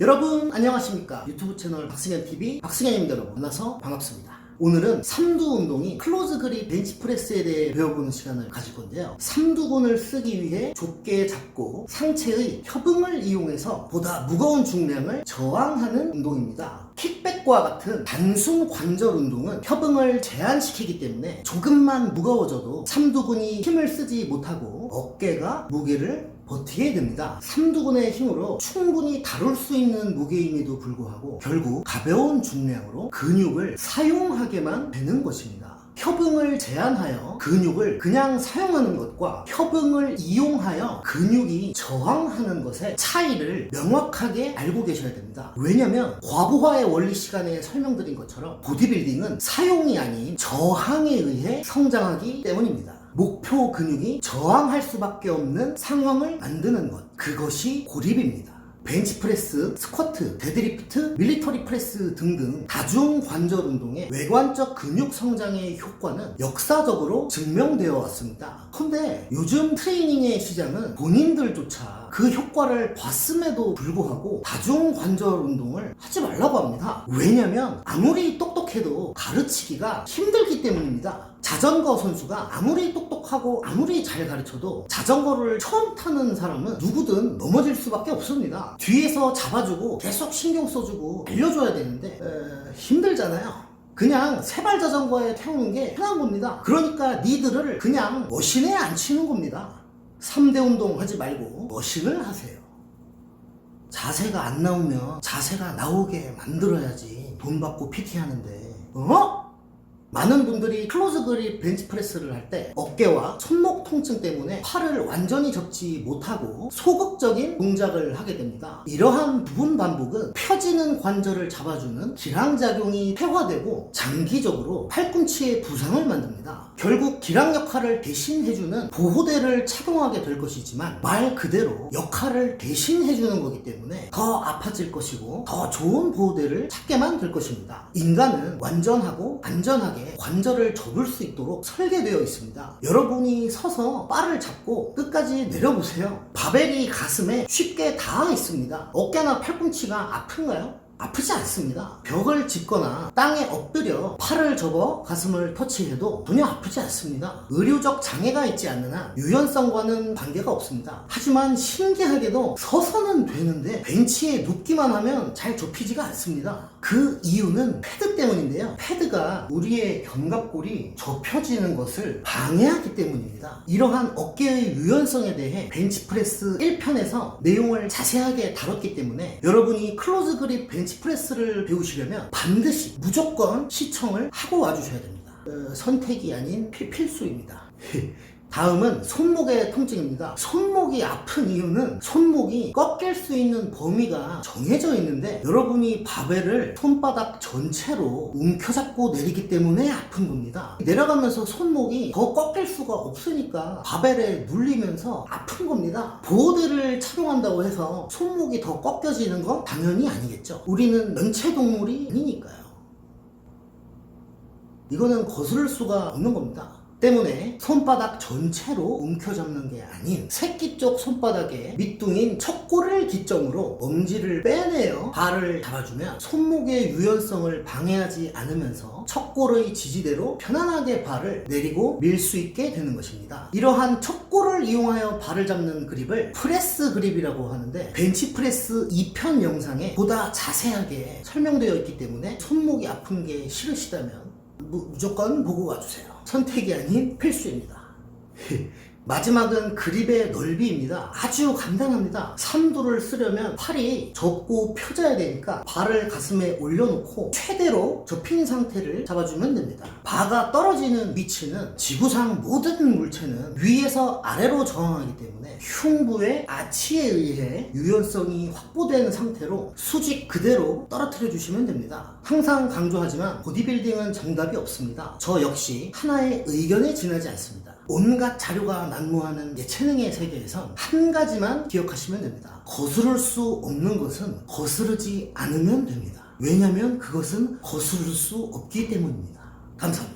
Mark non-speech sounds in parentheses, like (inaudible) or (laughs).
여러분 안녕하십니까? 유튜브 채널 박승현TV 박승현입니다 여러분. 만나서 반갑습니다. 오늘은 삼두 운동이 클로즈 그립 벤치프레스에 대해 배워보는 시간을 가질 건데요. 삼두근을 쓰기 위해 좁게 잡고 상체의 협응을 이용해서 보다 무거운 중량을 저항하는 운동입니다. 킥백과 같은 단순 관절 운동은 협응을 제한시키기 때문에 조금만 무거워져도 삼두근이 힘을 쓰지 못하고 어깨가 무게를 버티게 됩니다. 삼두근의 힘으로 충분히 다룰 수 있는 무게임에도 불구하고 결국 가벼운 중량으로 근육을 사용하게만 되는 것입니다. 협응을 제한하여 근육을 그냥 사용하는 것과 협응을 이용하여 근육이 저항하는 것의 차이를 명확하게 알고 계셔야 됩니다. 왜냐면 과부하의 원리 시간에 설명드린 것처럼 보디빌딩은 사용이 아닌 저항에 의해 성장하기 때문입니다. 목표 근육이 저항할 수밖에 없는 상황을 만드는 것. 그것이 고립입니다. 벤치프레스, 스쿼트, 데드리프트, 밀리터리 프레스 등등 다중 관절 운동의 외관적 근육 성장의 효과는 역사적으로 증명되어 왔습니다. 근데 요즘 트레이닝의 시장은 본인들조차 그 효과를 봤음에도 불구하고 다중 관절 운동을 하지 말라고 합니다. 왜냐면 아무리 똑똑 해도 가르치기가 힘들기 때문입니다. 자전거 선수가 아무리 똑똑하고 아무리 잘 가르쳐도 자전거를 처음 타는 사람은 누구든 넘어질 수밖에 없습니다. 뒤에서 잡아주고 계속 신경 써주고 알려줘야 되는데 에, 힘들잖아요. 그냥 세발 자전거에 태우는 게 편한 겁니다. 그러니까 니들을 그냥 머신에 앉히는 겁니다. 3대 운동 하지 말고 머신을 하세요. 자세가 안 나오면 자세가 나오게 만들어야지 돈 받고 PT 하는데 어? 많은 분들이 클로즈 그립 벤치프레스를 할 때 어깨와 손목 통증 때문에 팔을 완전히 접지 못하고 소극적인 동작을 하게 됩니다. 이러한 부분 반복은 펴지는 관절을 잡아주는 기량작용이 퇴화되고 장기적으로 팔꿈치의 부상을 만듭니다. 결국 기량 역할을 대신해주는 보호대를 착용하게 될 것이지만 말 그대로 역할을 대신해주는 거기 때문에 더 아파질 것이고 더 좋은 보호대를 찾게만 될 것입니다. 인간은 완전하고 안전하게 관절을 접을 수 있도록 설계되어 있습니다. 여러분이 서서 바를 잡고 끝까지 내려보세요. 바벨이 가슴에 쉽게 닿아 있습니다. 어깨나 팔꿈치가 아픈가요? 아프지 않습니다. 벽을 짚거나 땅에 엎드려 팔을 접어 가슴을 터치해도 전혀 아프지 않습니다. 의료적 장애가 있지 않는 한 유연성과는 관계가 없습니다. 하지만 신기하게도 서서는 되는데 벤치에 눕기만 하면 잘 접히지가 않습니다. 그 이유는 패드 때문인데요. 패드가 우리의 견갑골이 접혀지는 것을 방해하기 때문입니다. 이러한 어깨의 유연성에 대해 벤치프레스 1편에서 내용을 자세하게 다뤘기 때문에 여러분이 클로즈 그립 벤치 프레스를 배우시려면 반드시 무조건 시청을 하고 와주셔야 됩니다. 어, 선택이 아닌 필, 필수입니다. (laughs) 다음은 손목의 통증입니다. 손목이 아픈 이유는 손목이 꺾일 수 있는 범위가 정해져 있는데 여러분이 바벨을 손바닥 전체로 움켜잡고 내리기 때문에 아픈 겁니다. 내려가면서 손목이 더 꺾일 수가 없으니까 바벨에 눌리면서 아픈 겁니다. 보호대를 착용한다고 해서 손목이 더 꺾여지는 건 당연히 아니겠죠. 우리는 면체동물이 아니니까요. 이거는 거스를 수가 없는 겁니다. 때문에 손바닥 전체로 움켜잡는 게 아닌 새끼 쪽 손바닥에 밑둥인 척골을 기점으로 엄지를 빼내어 발을 잡아주면 손목의 유연성을 방해하지 않으면서 척골의 지지대로 편안하게 발을 내리고 밀 수 있게 되는 것입니다. 이러한 척골을 이용하여 발을 잡는 그립을 프레스 그립이라고 하는데 벤치 프레스 2편 영상에 보다 자세하게 설명되어 있기 때문에 손목이 아픈 게 싫으시다면 무, 무조건 보고 와주세요. 선택이 아닌 필수입니다. (laughs) 마지막은 그립의 넓이입니다. 아주 간단합니다. 삼두를 쓰려면 팔이 접고 펴져야 되니까 발을 가슴에 올려놓고 최대로 접힌 상태를 잡아주면 됩니다. 바가 떨어지는 위치는 지구상 모든 물체는 위에서 아래로 저항하기 때문에 흉부의 아치에 의해 유연성이 확보된 상태로 수직 그대로 떨어뜨려 주시면 됩니다. 항상 강조하지만 보디빌딩은 정답이 없습니다. 저 역시 하나의 의견에 지나지 않습니다. 온갖 자료가 난무하는 예체능의 세계에선 한 가지만 기억하시면 됩니다. 거스를 수 없는 것은 거스르지 않으면 됩니다. 왜냐면 그것은 거스를 수 없기 때문입니다. 감사합니다.